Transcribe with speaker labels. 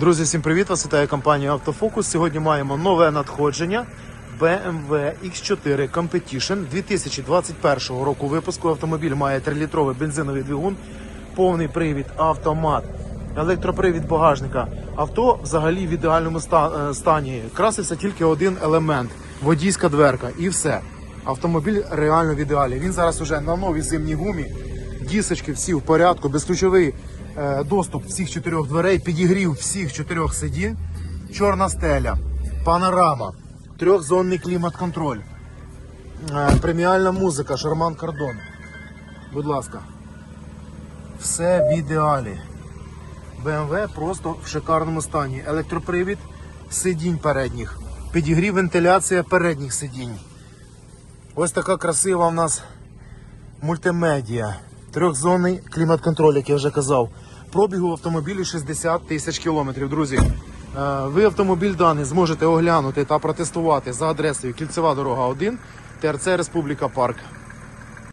Speaker 1: Друзі, всім привіт! Вас вітає компанія Автофокус. Сьогодні маємо нове надходження BMW X4 Competition 2021 року випуску. Автомобіль має 3-літровий бензиновий двигун, повний привід, автомат, електропривід багажника. Авто взагалі в ідеальному е, стані. Красився тільки один елемент водійська дверка і все. Автомобіль реально в ідеалі. Він зараз уже на новій зимній гумі. Дісочки всі в порядку, безключовий доступ всіх чотирьох дверей, підігрів всіх чотирьох сидінь, чорна стеля, панорама, трьохзонний клімат-контроль, е, преміальна музика, Шарман Кардон. Будь ласка. Все в ідеалі. BMW просто в шикарному стані. Електропривід сидінь передніх, підігрів вентиляція передніх сидінь. Ось така красива в нас мультимедіа. Трьохзонний клімат-контроль, як я вже казав. Пробігу в автомобілі 60 тисяч кілометрів. Друзі, е, ви автомобіль даний зможете оглянути та протестувати за адресою Кільцева дорога 1, ТРЦ Республіка Парк.